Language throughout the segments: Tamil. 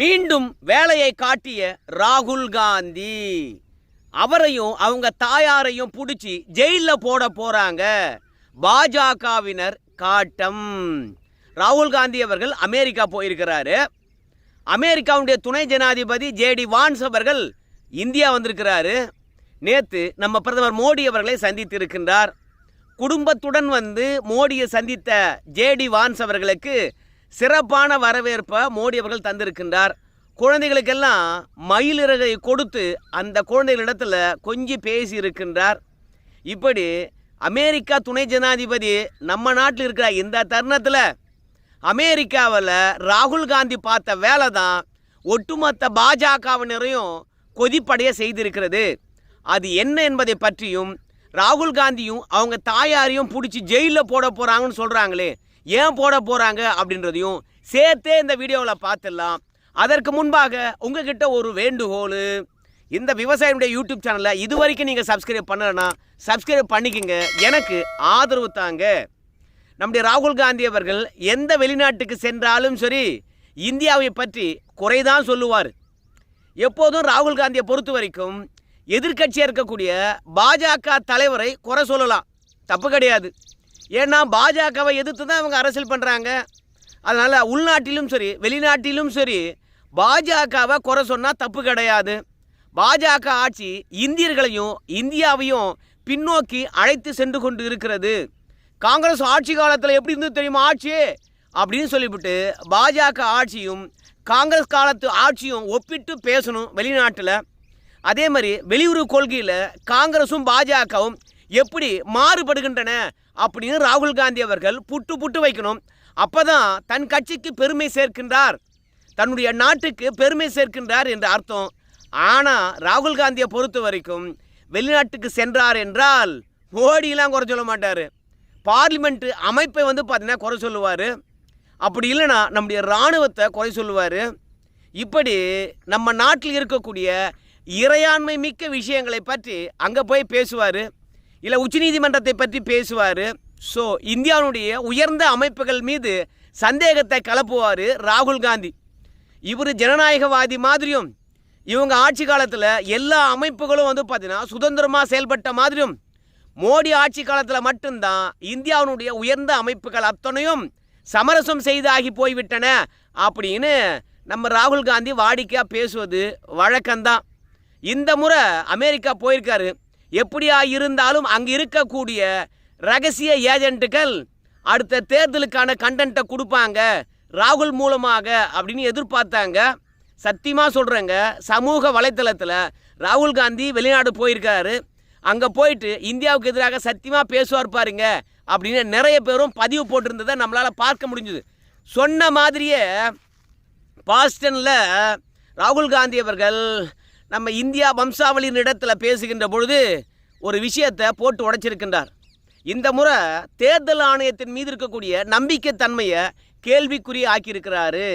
மீண்டும் வேலையை காட்டிய ராகுல் காந்தி. அவரையும் அவங்க தாயாரையும் பிடிச்சி ஜெயிலில் போட போறாங்க. பாஜகவினர் காட்டம். ராகுல் காந்தி அவர்கள் அமெரிக்கா போயிருக்கிறாரு. அமெரிக்காவுடைய துணை ஜனாதிபதி ஜேடி வான்ஸ் அவர்கள் இந்தியா வந்திருக்கிறாரு. நேற்று நம்ம பிரதமர் மோடி அவர்களை சந்தித்திருக்கின்றார். குடும்பத்துடன் வந்து மோடியை சந்தித்த ஜேடி வான்ஸ் அவர்களுக்கு சிறப்பான வரவேற்பை மோடி அவர்கள் தந்திருக்கின்றார். குழந்தைகளுக்கெல்லாம் மயிலிறகை கொடுத்து அந்த குழந்தைகளிடத்தில் கொஞ்சி பேசி இருக்கின்றார். இப்படி அமெரிக்கா துணை ஜனாதிபதி நம்ம நாட்டில் இருக்கிற இந்த தருணத்தில் அமெரிக்காவில் ராகுல் காந்தி பார்த்த வேலை தான் ஒட்டுமொத்த பாஜகவினரையும் கொதிப்படைய செய்திருக்கிறது. அது என்ன என்பதை பற்றியும் ராகுல் காந்தியும் அவங்க தாயாரையும் பிடிச்சி ஜெயிலில் போட போகிறாங்கன்னு சொல்கிறாங்களே ஏன் போட போகிறாங்க அப்படின்றதையும் சேர்த்தே இந்த வீடியோவில் பார்த்துடலாம். அதற்கு முன்பாக உங்ககிட்ட ஒரு வேண்டுகோள். இந்த விவசாயினுடைய யூடியூப் சேனலை இது வரைக்கும் நீங்கள் சப்ஸ்கிரைப் பண்ணலைன்னா சப்ஸ்கிரைப் பண்ணிக்கங்க. எனக்கு ஆதரவு தாங்க. நம்முடைய ராகுல் காந்தி அவர்கள் எந்த வெளிநாட்டுக்கு சென்றாலும் சரி இந்தியாவை பற்றி குறைதான் சொல்லுவார். எப்போதும் ராகுல் காந்தியை பொறுத்த வரைக்கும் எதிர்க்கட்சியாக இருக்கக்கூடிய பாஜக தலைவரை குறை சொல்லலாம். தப்பு கிடையாது. ஏன்னா பாஜகவை எதிர்த்து தான் அவங்க அரசியல் பண்ணுறாங்க அதனால் உள்நாட்டிலும் சரி வெளிநாட்டிலும் சரி பாஜகவை குறை சொன்னால் தப்பு கிடையாது. பாஜக ஆட்சி இந்தியர்களையும் இந்தியாவையும் பின்னோக்கி அழைத்து சென்று கொண்டு இருக்கிறது. காங்கிரஸ் ஆட்சி காலத்தில் எப்படி இருந்தது தெரியுமா ஆட்சி? அப்படின்னு சொல்லிவிட்டு பாஜக ஆட்சியும் காங்கிரஸ் காலத்து ஆட்சியும் ஒப்பிட்டு பேசணும் வெளிநாட்டில். அதே மாதிரி வெளியுறவு கொள்கையில் காங்கிரஸும் பாஜகவும் எப்படி மாறுபடுகின்றன அப்படின்னு ராகுல் காந்தி அவர்கள் புட்டு புட்டு வைக்கணும். அப்பதான் தன் கட்சிக்கு பெருமை சேர்க்கின்றார். தன்னுடைய நாட்டுக்கு பெருமை சேர்க்கின்றார் என்று அர்த்தம். ஆனால் ராகுல் காந்தியை பொறுத்த வரைக்கும் வெளிநாட்டுக்கு சென்றார் என்றால் மோடியெலாம் குறை சொல்ல மாட்டார். பார்லிமெண்ட் அமைப்பை வந்து பார்த்தீங்கன்னா குறை சொல்லுவார். அப்படி இல்லைன்னா நம்முடைய இராணுவத்தை குறை சொல்லுவார். இப்படி நம்ம நாட்டில் இருக்கக்கூடிய இறையாண்மை மிக்க விஷயங்களை பற்றி அங்கே போய் பேசுவார். இல்லை உச்சநீதிமன்றத்தை பற்றி பேசுவார். ஸோ இந்தியாவுடைய உயர்ந்த அமைப்புகள் மீது சந்தேகத்தை கலப்புவார் ராகுல் காந்தி. இவர் ஜனநாயகவாதி மாதிரியும் இவங்க ஆட்சி காலத்தில் எல்லா அமைப்புகளும் வந்து பார்த்தீங்கன்னா சுதந்திரமாக செயல்பட்ட மாதிரியும் மோடி ஆட்சி காலத்தில் மட்டும்தான் இந்தியாவினுடைய உயர்ந்த அமைப்புகள் அத்தனையும் சமரசம் செய்தாகி போய்விட்டன அப்படின்னு நம்ம ராகுல் காந்தி வாடிக்கையாக பேசுவது வழக்கம்தான். இந்த முறை அமெரிக்கா போயிருக்காரு. எப்படியா இருந்தாலும் அங்கே இருக்கக்கூடிய ரகசிய ஏஜென்ட்டுகள் அடுத்த தேர்தலுக்கான கண்டென்ட்டை கொடுப்பாங்க. ராகுல் மூலமாக அப்படின்னு எதிர்பார்த்தாங்க. சத்தியமாக சொல்கிறேங்க சமூக வலைத்தளத்தில் ராகுல் காந்தி வெளிநாடு போயிருக்காரு. அங்கே போயிட்டு இந்தியாவுக்கு எதிராக சத்தியமாக பேசுவார் பாருங்க அப்படின்னு நிறைய பேரும் பதிவு போட்டிருந்ததை நம்மளால் பார்க்க முடிஞ்சுது. சொன்ன மாதிரியே பாஸ்டனில் ராகுல் காந்தி அவர்கள் நம்ம இந்தியா வம்சாவளியின் இடத்துல பேசுகின்ற பொழுது ஒரு விஷயத்தை போட்டு உடைச்சிருக்கின்றார். இந்த முறை தேர்தல் ஆணையத்தின் மீது இருக்கக்கூடிய நம்பிக்கைத்தன்மையை கேள்விக்குறி ஆக்கியிருக்கிறாரு.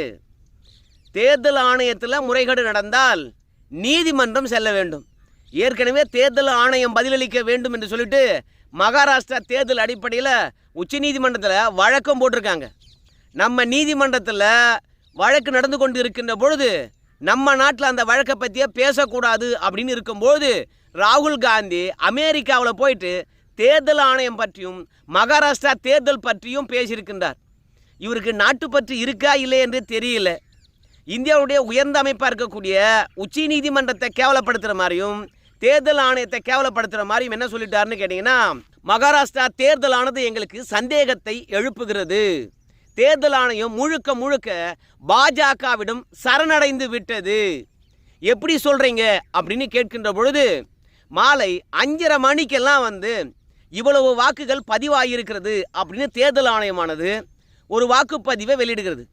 தேர்தல் ஆணையத்தில் முறைகேடு நடந்தால் நீதிமன்றம் செல்ல வேண்டும். ஏற்கனவே தேர்தல் ஆணையம் பதிலளிக்க வேண்டும் என்று சொல்லிட்டு மகாராஷ்டிரா தேர்தல் அடிப்படையில் உச்சநீதிமன்றத்தில் வழக்கம் போட்டிருக்காங்க. நம்ம நீதிமன்றத்தில் வழக்கு நடந்து கொண்டு இருக்கின்ற பொழுது நம்ம நாட்டில் அந்த வழக்கை பற்றியே பேசக்கூடாது அப்படின்னு இருக்கும்போது ராகுல் காந்தி அமெரிக்காவில் போயிட்டு தேர்தல் ஆணையம் பற்றியும் மகாராஷ்டிரா தேர்தல் பற்றியும் பேசியிருக்கின்றார். இவருக்கு நாட்டு பற்றி இருக்கா இல்லை என்று தெரியல. இந்தியாவுடைய உயர்ந்த அமைப்பாக இருக்கக்கூடிய உச்ச நீதிமன்றத்தை கேவலப்படுத்துகிற மாதிரியும் தேர்தல் ஆணையத்தை கேவலப்படுத்துகிற மாதிரியும் என்ன சொல்லிட்டாருன்னு கேட்டிங்கன்னா மகாராஷ்டிரா தேர்தலானது எங்களுக்கு சந்தேகத்தை எழுப்புகிறது. தேர்தல் ஆணையம் முழுக்க முழுக்க பாஜகவிடம் சரணடைந்து விட்டது. எப்படி சொல்கிறீங்க அப்படின்னு கேட்கின்ற பொழுது மாலை அஞ்சரை மணிக்கெல்லாம் வந்து இவ்வளவு வாக்குகள் பதிவாகியிருக்கிறது அப்படின்னு தேர்தல் ஆணையமானது ஒரு வாக்குப்பதிவை வெளியிடுகிறது.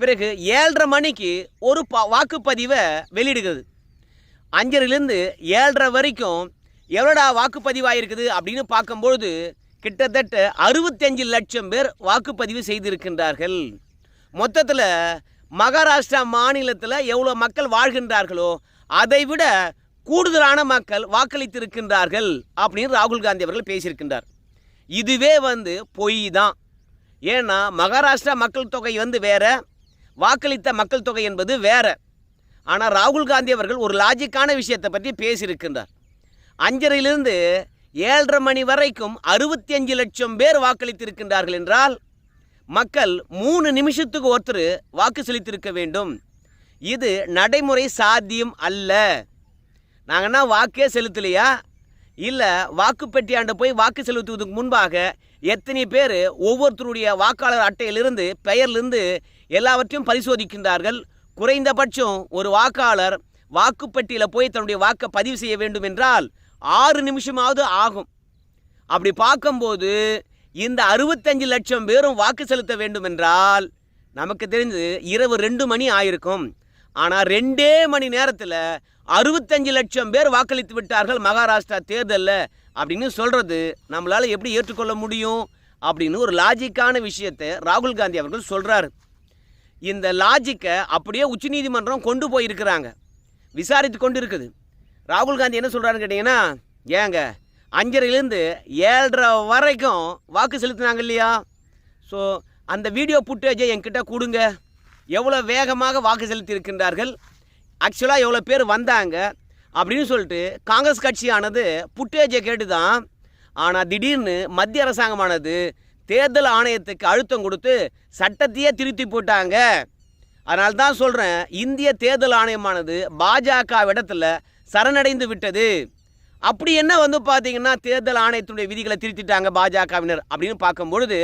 பிறகு ஏழரை மணிக்கு ஒரு ப வாக்குப்பதிவை வெளியிடுகிறது. அஞ்சரைலேருந்து ஏழரை வரைக்கும் எவ்வளோடா வாக்குப்பதிவாயிருக்குது அப்படின்னு பார்க்கும்பொழுது கிட்டத்தட்ட அறுபத்தஞ்சு லட்சம் பேர் வாக்குப்பதிவு செய்திருக்கின்றார்கள். மொத்தத்தில் மகாராஷ்டிரா மாநிலத்தில் எவ்வளோ மக்கள் வாழ்கின்றார்களோ அதை விட கூடுதலான மக்கள் வாக்களித்திருக்கின்றார்கள் அப்படின்னு ராகுல் காந்தி அவர்கள் பேசியிருக்கின்றார். இதுவே வந்து பொய் தான். ஏன்னா மகாராஷ்டிரா மக்கள் தொகை வந்து வேற வாக்களித்த மக்கள் தொகை என்பது வேற. ஆனால் ராகுல் காந்தி அவர்கள் ஒரு லாஜிக்கான விஷயத்தை பற்றி பேசியிருக்கின்றார். அஞ்சரையிலிருந்து ஏழரை மணி வரைக்கும் அறுபத்தி அஞ்சு லட்சம் பேர் வாக்களித்திருக்கின்றார்கள் என்றால் மக்கள் மூணு நிமிஷத்துக்கு ஒருத்தர் வாக்கு செலுத்தியிருக்க வேண்டும். இது நடைமுறை சாத்தியம் அல்ல. நாங்கன்னா வாக்கே செலுத்தலையா? இல்லை வாக்குப்பெட்டியாண்ட போய் வாக்கு செலுத்துவதற்கு முன்பாக எத்தனை பேர் ஒவ்வொருத்தருடைய வாக்காளர் அட்டையிலிருந்து பெயர்லேருந்து எல்லாவற்றையும் பரிசோதிக்கின்றார்கள்? குறைந்தபட்சம் ஒரு வாக்காளர் வாக்குப்பெட்டியில் போய் தன்னுடைய வாக்கை பதிவு செய்ய வேண்டும் என்றால் ஆறு நிமிஷமாவது ஆகும். அப்படி பார்க்கும்போது இந்த அறுபத்தஞ்சு லட்சம் பேரும் வாக்கு செலுத்த வேண்டும் என்றால் நமக்கு தெரிஞ்சு இரவு ரெண்டு மணி ஆயிருக்கும். ஆனால் ரெண்டே மணி நேரத்தில் அறுபத்தஞ்சு லட்சம் பேர் வாக்களித்து விட்டார்கள் மகாராஷ்டிரா தேர்தலில் அப்படின்னு சொல்கிறது நம்மளால் எப்படி ஏற்றுக்கொள்ள முடியும்? அப்படின்னு ஒரு லாஜிக்கான விஷயத்தை ராகுல் காந்தி அவர்கள் சொல்கிறாரு இந்த லாஜிக்கை அப்படியே உச்சநீதிமன்றம் கொண்டு போயிருக்கிறாங்க. விசாரித்து கொண்டு இருக்குது ராகுல் காந்தி என்ன சொல்கிறாருன்னு கேட்டிங்கன்னா ஏங்க அஞ்சரைலேருந்து ஏழரை வரைக்கும் வாக்கு செலுத்தினாங்க இல்லையா? ஸோ அந்த வீடியோ ஃபுட்டேஜை என்கிட்ட கொடுங்க. எவ்வளோ வேகமாக வாக்கு செலுத்தி இருக்கின்றார்கள் ஆக்சுவலாக எவ்வளோ பேர் வந்தாங்க? அப்படின்னு சொல்லிட்டு காங்கிரஸ் கட்சியானது புட்டேஜை கேட்டு தான் ஆனால் திடீர்னு மத்திய அரசாங்கமானது தேர்தல் ஆணையத்துக்கு அழுத்தம் கொடுத்து சட்டத்தையே திருத்தி போட்டாங்க. அதனால தான் சொல்கிறேன் இந்திய தேர்தல் ஆணையமானது பாஜக இடத்துல சரணடைந்து விட்டது. அப்படி என்ன வந்து பார்த்தீங்கன்னா தேர்தல் ஆணையத்தினுடைய விதிகளை திருத்திட்டாங்க பாஜகவினர் அப்படின்னு பார்க்கும்பொழுது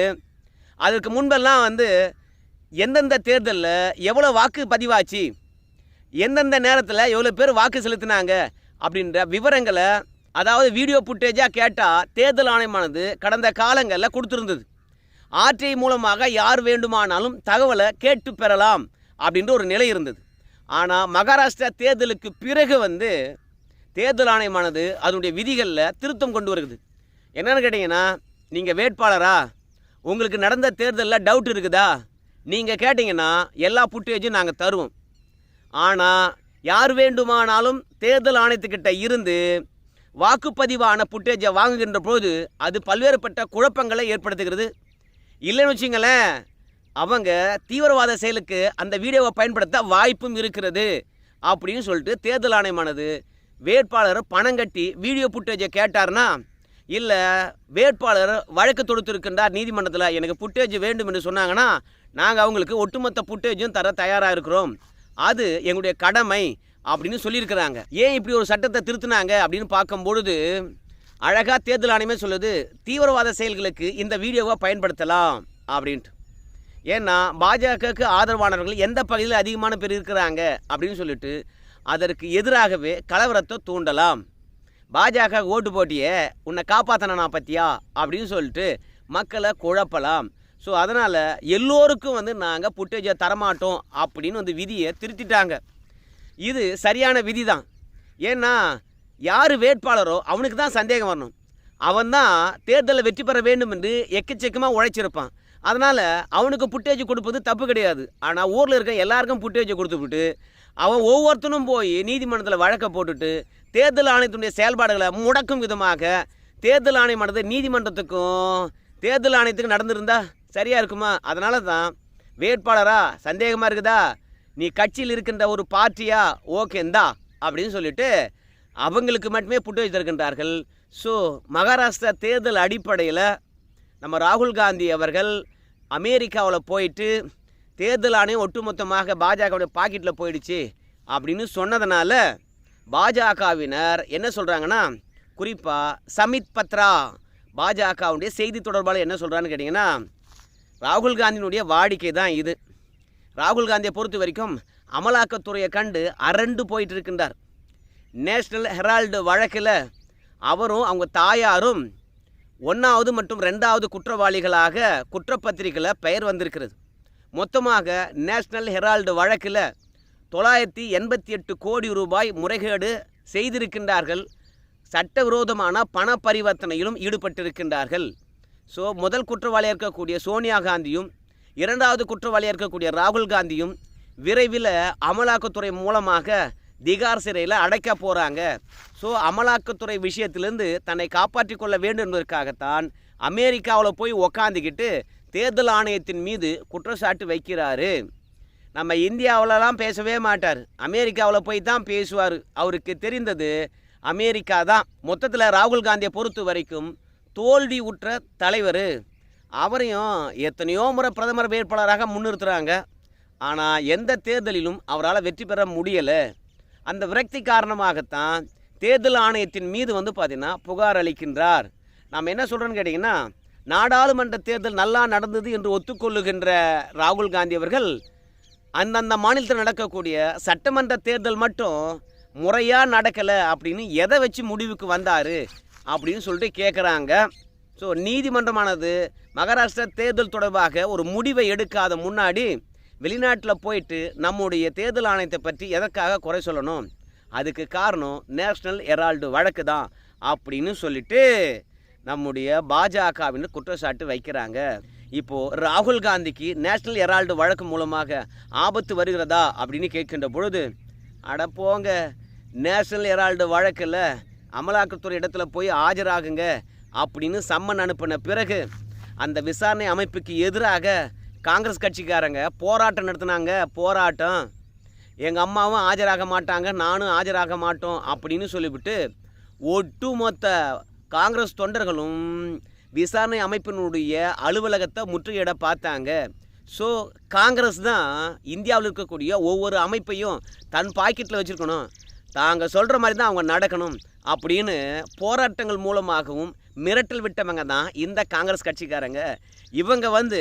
அதற்கு முன்பெல்லாம் வந்து எந்தெந்த தேர்தலில் எவ்வளோ வாக்கு பதிவாச்சு எந்தெந்த நேரத்தில் எவ்வளோ பேர் வாக்கு செலுத்தினாங்க அப்படின்ற விவரங்களை அதாவது வீடியோ ஃபுட்டேஜாக கேட்டால் தேர்தல் ஆணையமானது கடந்த காலங்களில் கொடுத்துருந்தது. ஆர்டிஐ மூலமாக யார் வேண்டுமானாலும் தகவலை கேட்டு பெறலாம் அப்படின்ற ஒரு நிலை இருந்தது. ஆனால் மகாராஷ்டிரா தேர்தலுக்கு பிறகு வந்து தேர்தல் ஆணையமானது அதனுடைய விதிகளில் திருத்தம் கொண்டு வருது. என்னென்னு கேட்டிங்கன்னா நீங்கள் வேட்பாளரா? உங்களுக்கு நடந்த தேர்தலில் டவுட் இருக்குதா? நீங்கள் கேட்டிங்கன்னா எல்லா ஃபுட்டேஜும் நாங்கள் தருவோம். ஆனால் யார் வேண்டுமானாலும் தேர்தல் ஆணையத்துக்கிட்ட இருந்து வாக்குப்பதிவான புட்டேஜை வாங்குகின்ற போது அது பல்வேறுபட்ட குழப்பங்களை ஏற்படுத்துகிறது. இல்லைன்னு வச்சுங்களேன் அவங்க தீவிரவாத செயலுக்கு அந்த வீடியோவை பயன்படுத்த வாய்ப்பும் இருக்கிறது அப்படின்னு சொல்லிட்டு தேர்தல் ஆணையமானது வேட்பாளர் பணம் கட்டி வீடியோ புட்டேஜை கேட்டார்னா இல்லை வேட்பாளர் வழக்கு தொடுத்திருக்கின்றார் நீதிமன்றத்தில் எனக்கு புட்டேஜ் வேண்டும் என்று சொன்னாங்கன்னா நாங்கள் அவங்களுக்கு ஒட்டுமொத்த புட்டேஜும் தர தயாராக இருக்கிறோம். அது எங்களுடைய கடமை அப்படின்னு சொல்லியிருக்கிறாங்க. ஏன் இப்படி ஒரு சட்டத்தை திருத்தினாங்க அப்படின்னு பார்க்கும்பொழுது அழகாக தேர்தல் ஆணையமே சொல்லுது தீவிரவாத செயல்களுக்கு இந்த வீடியோவை பயன்படுத்தலாம் அப்படின்ட்டு. ஏன்னா பாஜகவுக்கு ஆதரவானவர்கள் எந்த பகுதியில் அதிகமான பேர் இருக்கிறாங்க அப்படின்னு சொல்லிட்டு அதற்கு எதிராகவே கலவரத்தை தூண்டலாம். பாஜக ஓட்டு போட்டியே உன்னை காப்பாற்றினா பத்தியா? அப்படின்னு சொல்லிட்டு மக்களை குழப்பலாம். ஸோ அதனால் எல்லோருக்கும் வந்து நாங்கள் புட்டேஜை தரமாட்டோம் அப்படின்னு வந்து விதியை திருத்திட்டாங்க. இது சரியான விதி தான் ஏன்னா யார் வேட்பாளரோ அவனுக்கு தான் சந்தேகம் வரணும். அவன் தான் தேர்தலில் வெற்றி பெற வேண்டும் என்று எக்கச்சக்கமாக உழைச்சிருப்பான். அதனால் அவனுக்கு புட்டேஜ் கொடுப்பது தப்பு கிடையாது. ஆனால் ஊரில் இருக்க எல்லாருக்கும் புட்டேஜை கொடுத்துவிட்டு அவன் ஒவ்வொருத்தனும் போய் நீதிமன்றத்தில் வழக்கை போட்டுட்டு தேர்தல் ஆணையத்தினுடைய செயல்பாடுகளை முடக்கும் விதமாக தேர்தல் ஆணையமானது நீதிமன்றத்துக்கும் தேர்தல் ஆணையத்துக்கும் நடந்திருந்தா சரியாக இருக்குமா? அதனால தான் வேட்பாளரா சந்தேகமாக இருக்குதா? நீ கட்சியில் இருக்கின்ற ஒரு பார்ட்டியா? ஓகேந்தா அப்படின்னு சொல்லிட்டு அவங்களுக்கு மட்டுமே புட்டு வைத்திருக்கின்றார்கள் ஸோ மகாராஷ்டிரா தேர்தல் அடிப்படையில் நம்ம ராகுல் காந்தி அவர்கள் அமெரிக்காவில் போயிட்டு தேர்தல் ஆணையம் ஒட்டுமொத்தமாக பாஜகவுடைய பாக்கெட்டில் போயிடுச்சு அப்படின்னு சொன்னதுனால பாஜகவினர் என்ன சொல்கிறாங்கன்னா குறிப்பாக சமித் பத்ரா பாஜகவுடைய செய்தி தொடர்பாளர் என்ன சொல்கிறான்னு கேட்டிங்கன்னா ராகுல் காந்தியினுடைய வாடிக்கை தான் இது. ராகுல் காந்தியை பொறுத்த வரைக்கும் அமலாக்கத்துறையை கண்டு அரண்டு போயிட்டு இருக்கின்றார். நேஷ்னல் ஹெரால்டு வழக்கில் அவரும் அவங்க தாயாரும் ஒன்றாவது மற்றும் ரெண்டாவது குற்றவாளிகளாக குற்றப்பத்திரிகையில் பெயர் வந்திருக்கிறது. மொத்தமாக நேஷ்னல் ஹெரால்டு வழக்கில் தொள்ளாயிரத்தி எண்பத்தி எட்டு கோடி ரூபாய் முறைகேடு செய்திருக்கின்றார்கள். சட்டவிரோதமான பண பரிவர்த்தனையிலும் ஈடுபட்டிருக்கின்றார்கள். ஸோ முதல் குற்றவாளியாக இருக்கக்கூடிய சோனியா காந்தியும் இரண்டாவது குற்றவாளியாக இருக்கக்கூடிய ராகுல் காந்தியும் விரைவில் அமலாக்கத்துறை மூலமாக திகார் சிறையில் அடைக்க போகிறாங்க ஸோ அமலாக்கத்துறை விஷயத்திலேருந்து தன்னை காப்பாற்றி கொள்ள வேண்டும் என்பதற்காகத்தான் அமெரிக்காவில் போய் உக்காந்துக்கிட்டு தேர்தல் ஆணையத்தின் மீது குற்றச்சாட்டு வைக்கிறாரு. நம்ம இந்தியாவிலலாம் பேசவே மாட்டார். அமெரிக்காவில் போய் தான் பேசுவார். அவருக்கு தெரிந்தது அமெரிக்கா தான். மொத்தத்தில் ராகுல் காந்தியை பொறுத்த வரைக்கும் தோல்வி உற்ற தலைவர். அவரையும் எத்தனையோ முறை பிரதமர் வேட்பாளராக முன்னிறுத்துகிறாங்க ஆனால் எந்த தேர்தலிலும் அவரால் வெற்றி பெற முடியலை. அந்த விரக்தி காரணமாகத்தான் தேர்தல் ஆணையத்தின் மீது வந்து பார்த்தீங்கன்னா புகார் அளிக்கின்றார். நாம் என்ன சொல்கிறோன்னு கேட்டிங்கன்னா நாடாளுமன்ற தேர்தல் நல்லா நடந்தது என்று ஒத்துக்கொள்ளுகின்ற ராகுல் காந்தி அவர்கள் அந்தந்த மாநிலத்தில் நடக்கக்கூடிய சட்டமன்ற தேர்தல் மட்டும் முறையாக நடக்கலை அப்படின்னு எதை வச்சு முடிவுக்கு வந்தார் அப்படின்னு சொல்லிட்டு கேட்குறாங்க ஸோ நீதிமன்றமானது மகாராஷ்டிரா தேர்தல் தொடர்பாக ஒரு முடிவை எடுக்காத முன்னாடி வெளிநாட்டில் போயிட்டு நம்முடைய தேர்தல் ஆணையத்தை பற்றி எதற்காக குறை சொல்லணும்? அதுக்கு காரணம் நேஷ்னல் ஹெரால்டு வழக்கு தான் அப்படின்னு சொல்லிட்டு நம்முடைய பாஜகவினர் குற்றச்சாட்டு வைக்கிறாங்க. இப்போது ராகுல் காந்திக்கு நேஷ்னல் ஹெரால்டு வழக்கு மூலமாக ஆபத்து வருகிறதா அப்படின்னு கேட்கின்ற பொழுது அட போங்க நேஷ்னல் ஹெரால்டு வழக்கில் அமலாக்கத்துறை இடத்துல போய் ஆஜராகுங்க அப்படின்னு சம்மன் அனுப்பின பிறகு அந்த விசாரணை அமைப்புக்கு எதிராக காங்கிரஸ் கட்சிக்காரங்க போராட்டம் நடத்தினாங்க போராட்டம். எங்கள் அம்மாவும் ஆஜராக மாட்டாங்க நானும் ஆஜராக மாட்டோம் அப்படின்னு சொல்லிவிட்டு ஒட்டுமொத்த காங்கிரஸ் தொண்டர்களும் விசாரணை அமைப்பினுடைய அலுவலகத்தை முற்றுகையிட பார்த்தாங்க. ஸோ காங்கிரஸ் தான் இந்தியாவில் இருக்கக்கூடிய ஒவ்வொரு அமைப்பையும் தன் பாக்கெட்டில் வச்சுருக்கணும். தாங்கள் சொல்கிற மாதிரி தான் அவங்க நடக்கணும் அப்படின்னு போராட்டங்கள் மூலமாகவும் மிரட்டல் விட்டவங்க தான் இந்த காங்கிரஸ் கட்சிக்காரங்க. இவங்க வந்து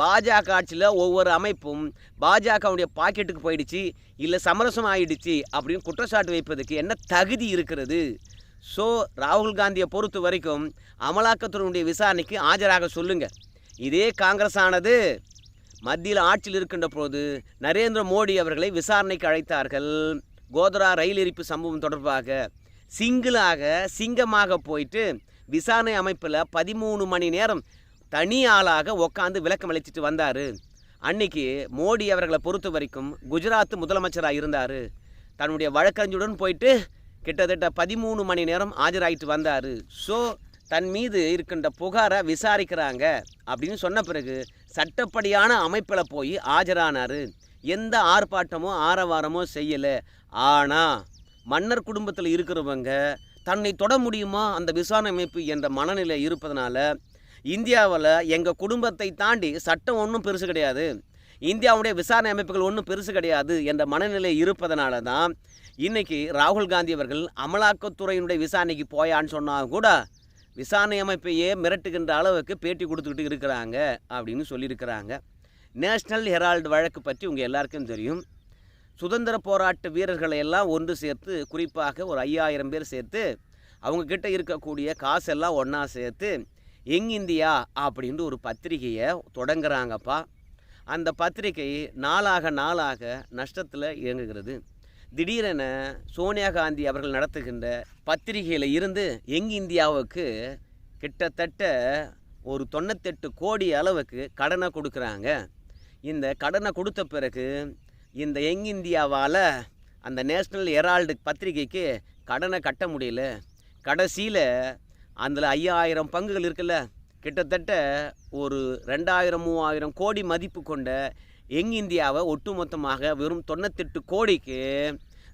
பாஜக ஆட்சியில் ஒவ்வொரு அமைப்பும் பாஜகவுடைய பாக்கெட்டுக்கு போயிடுச்சு இல்லை சமரசம் ஆயிடுச்சு அப்படின்னு குற்றச்சாட்டு வைப்பதற்கு என்ன தகுதி இருக்கிறது? ஸோ ராகுல் காந்தியை பொறுத்த வரைக்கும் அமலாக்கத்துறையுடைய விசாரணைக்கு ஆஜராக சொல்லுங்கள் இதே காங்கிரஸ் ஆனது மத்தியில் ஆட்சியில் இருக்கின்ற போது நரேந்திர மோடி அவர்களை விசாரணைக்கு அழைத்தார்கள். கோதரா ரயில் எரிப்பு சம்பவம் தொடர்பாக சிங்கிளாக சிங்கமாக போயிட்டு விசாரணை அமைப்பில் பதிமூணு மணி நேரம் தனி ஆளாக உக்காந்து விளக்கம் அளிச்சிட்டு வந்தார். அன்னைக்கு மோடி அவர்களை பொறுத்த வரைக்கும் குஜராத் முதலமைச்சராக இருந்தார். தன்னுடைய வழக்கறிஞருடன் போயிட்டு கிட்டத்தட்ட பதிமூணு மணி நேரம் ஆஜராயிட்டு வந்தார். ஸோ தன் மீது இருக்கின்ற புகாரை விசாரிக்கிறாங்க அப்படின்னு சொன்ன பிறகு சட்டப்படியான அமைப்பில் போய் ஆஜரானார். எந்த ஆர்ப்பாட்டமோ ஆரவாரமோ செய்யலை. ஆனால் மன்னர் குடும்பத்தில் இருக்கிறவங்க தன்னை தொட முடியுமா? அந்த விசாரணை அமைப்பு என்ற மனநிலை இருப்பதனால இந்தியாவில் எங்கள் குடும்பத்தை தாண்டி சட்டம் ஒன்றும் பெருசு கிடையாது. இந்தியாவுடைய விசாரணை அமைப்புகள் ஒன்றும் பெருசு கிடையாது என்ற மனநிலை இருப்பதனால தான் இன்றைக்கி ராகுல் காந்தி அவர்கள் அமலாக்கத்துறையினுடைய விசாரணைக்கு போயான்னு சொன்னால் கூட விசாரணை அமைப்பையே மிரட்டுகின்ற அளவுக்கு பேட்டி கொடுத்துக்கிட்டு இருக்கிறாங்க அப்படின்னு சொல்லியிருக்கிறாங்க. நேஷ்னல் ஹெரால்டு வழக்கு பற்றி உங்கள் எல்லாருக்கும் தெரியும். சுதந்திர போராட்ட வீரர்களை எல்லாம் ஒன்று சேர்த்து குறிப்பாக ஒரு ஐயாயிரம் பேர் சேர்த்து அவங்கக்கிட்ட இருக்கக்கூடிய காசெல்லாம் ஒன்றா சேர்த்து எங் இந்தியா அப்படின்ட்டு ஒரு பத்திரிகையை தொடங்குறாங்கப்பா. அந்த பத்திரிகை நாளாக நாளாக நஷ்டத்தில் இயங்குகிறது. திடீரென சோனியா காந்தி அவர்கள் நடத்துகின்ற பத்திரிகையில் இருந்து எங் இந்தியாவுக்கு கிட்டத்தட்ட ஒரு தொண்ணூத்தெட்டு கோடி அளவுக்கு கடனை கொடுக்குறாங்க. இந்த கடனை கொடுத்த பிறகு இந்த யங் இந்தியாவால் அந்த நேஷ்னல் ஹெரால்டு பத்திரிகைக்கு கடனை கட்ட முடியல. கடைசியில் அதில் ஐயாயிரம் பங்குகள் இருக்குல்ல. கிட்டத்தட்ட ஒரு ரெண்டாயிரம் மூவாயிரம் கோடி மதிப்பு கொண்ட யங் இந்தியாவை ஒட்டுமொத்தமாக வெறும் தொண்ணூத்தெட்டு கோடிக்கு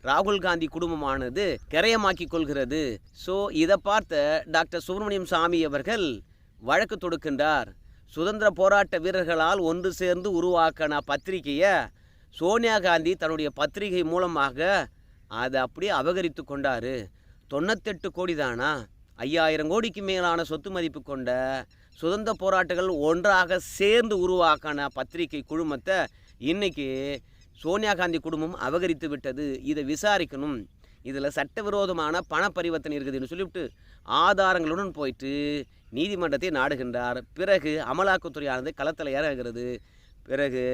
ராகுல் காந்தி குடும்பமானது கரையமாக்கி கொள்கிறது. ஸோ இதை பார்த்த டாக்டர் சுப்பிரமணியம் சாமி அவர்கள் வழக்கு தொடுக்கின்றார். சுதந்திர போராட்ட வீரர்களால் ஒன்று சேர்ந்து உருவாக்கின பத்திரிகையை சோனியா காந்தி தன்னுடைய பத்திரிகை மூலமாக அதை அப்படியே அபகரித்து கொண்டார். தொண்ணூத்தெட்டு கோடி தானா? ஐயாயிரம் கோடிக்கு மேலான சொத்து மதிப்பு கொண்ட சுதந்திர போராட்டங்கள் ஒன்றாக சேர்ந்து உருவாக்கான பத்திரிகை குழுமத்தை இன்னைக்கு சோனியா காந்தி குடும்பம் அபகரித்து விட்டது. இதை விசாரிக்கணும். இதில் சட்டவிரோதமான பண பரிவர்த்தனை இருக்குதுன்னு சொல்லிவிட்டு ஆதாரங்களுடன் போயிட்டு நீதிமன்றத்தை நாடுகின்றார். பிறகு அமலாக்கத்துறையானது களத்தில் இறங்குகிறது. பிறகு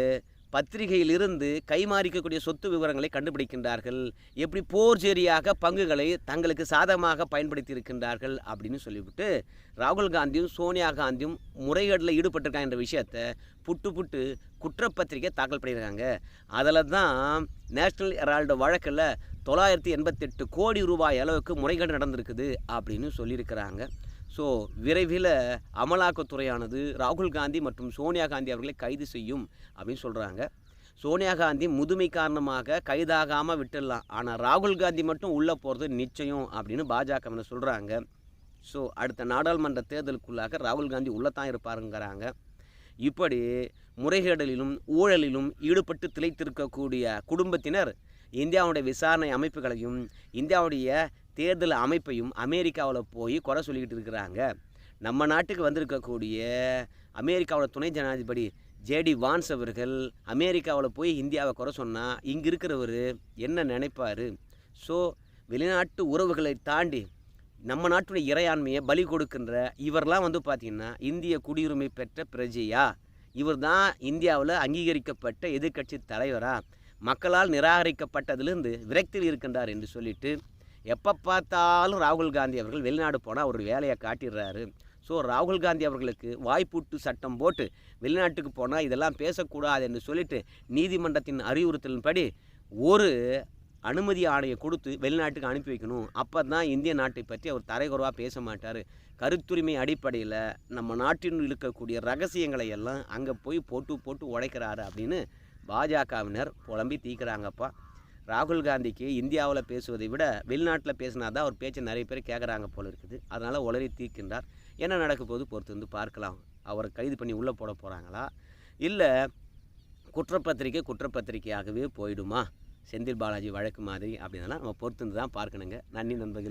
பத்திரிகையிலிருந்து கைமாறிக்கக்கூடிய சொத்து விவரங்களை கண்டுபிடிக்கின்றார்கள். எப்படி போர்ஜேரியாக பங்குகளை தங்களுக்கு சாதகமாக பயன்படுத்தி இருக்கின்றார்கள் அப்படின்னு சொல்லிவிட்டு ராகுல் காந்தியும் சோனியா காந்தியும் முறைகேடில் ஈடுபட்டிருக்காங்க என்ற விஷயத்தை புட்டு புட்டு குற்றப்பத்திரிகை தாக்கல் பண்ணியிருக்காங்க. அதில் தான் நேஷ்னல் ஹெரால்டு வழக்கில் தொள்ளாயிரத்தி எண்பத்தெட்டு கோடி ரூபாய் அளவுக்கு முறைகேடு நடந்திருக்குது அப்படின்னு சொல்லியிருக்கிறாங்க. ஸோ விரைவில் அமலாக்கத்துறையானது ராகுல் காந்தி மற்றும் சோனியா காந்தி அவர்களை கைது செய்யும் அப்படின்னு சொல்கிறாங்க சோனியா காந்தி முதுமை காரணமாக கைதாகாமல் விட்டுடலாம். ஆனால் ராகுல் காந்தி மட்டும் உள்ளே போகிறது நிச்சயம் அப்படின்னு பாஜகவினர் சொல்கிறாங்க ஸோ அடுத்த நாடாளுமன்ற தேர்தலுக்குள்ளாக ராகுல் காந்தி உள்ளத்தான் இருப்பாருங்கிறாங்க. இப்படி முறைகேடலிலும் ஊழலிலும் ஈடுபட்டு திளைத்திருக்கக்கூடிய குடும்பத்தினர் இந்தியாவுடைய விசாரணை அமைப்புகளையும் இந்தியாவுடைய தேர்தல் அமைப்பையும் அமெரிக்காவில் போய் குறை சொல்லிக்கிட்டு இருக்கிறாங்க. நம்ம நாட்டுக்கு வந்திருக்கக்கூடிய அமெரிக்காவோட துணை ஜனாதிபதி ஜேடி வான்ஸ் அவர்கள் அமெரிக்காவில் போய் இந்தியாவை குறை சொன்னால் இங்கே இருக்கிறவர் என்ன நினைப்பார்? ஸோ வெளிநாட்டு உறவுகளை தாண்டி நம்ம நாட்டுடைய இறையாண்மையை பலி கொடுக்கின்ற இவரெலாம் வந்து பார்த்திங்கன்னா இந்திய குடியுரிமை பெற்ற பிரஜையா? இவர் தான் இந்தியாவில் அங்கீகரிக்கப்பட்ட எதிர்க்கட்சி தலைவராக மக்களால் நிராகரிக்கப்பட்டதிலிருந்து விரக்தியில் இருக்கின்றார் என்று சொல்லிட்டு எப்போ பார்த்தாலும் ராகுல் காந்தி அவர்கள் வெளிநாடு போனால் ஒரு வேலையை காட்டிடுறாரு. ஸோ ராகுல் காந்தி அவர்களுக்கு வாய்ப்பூட்டு சட்டம் போட்டு வெளிநாட்டுக்கு போனால் இதெல்லாம் பேசக்கூடாது என்று சொல்லிட்டு நீதிமன்றத்தின் அறிவுறுத்தலின்படி ஒரு அனுமதி ஆணையை கொடுத்து வெளிநாட்டுக்கு அனுப்பி வைக்கணும். அப்போ தான் இந்திய நாட்டை பற்றி அவர் தரைகுறவாக பேச மாட்டார். கருத்துரிமை அடிப்படையில் நம்ம நாட்டில் இருக்கக்கூடிய ரகசியங்களை எல்லாம் அங்கே போய் போட்டு போட்டு உடைக்கிறாரு அப்படின்னு பாஜகவினர் புலம்பி தீக்கிறாங்கப்பா. ராகுல் காந்திக்கு இந்தியாவில் பேசுவதை விட வெளிநாட்டில் பேசினா தான் அவர் பேச்சை நிறைய பேர் கேட்குறாங்க போல இருக்குது. அதனால் உளறி தீர்க்கின்றார். என்ன நடக்க போது பொறுத்து வந்து பார்க்கலாம். அவரை கைது பண்ணி உள்ளே போட போகிறாங்களா இல்லை குற்றப்பத்திரிக்கை குற்றப்பத்திரிக்கையாகவே போயிடுமா? செந்தில் பாலாஜி வழக்கு மாதிரி அப்படின்னா நம்ம பொறுத்து தான் பார்க்கணுங்க. நன்றி நண்பர்கள்.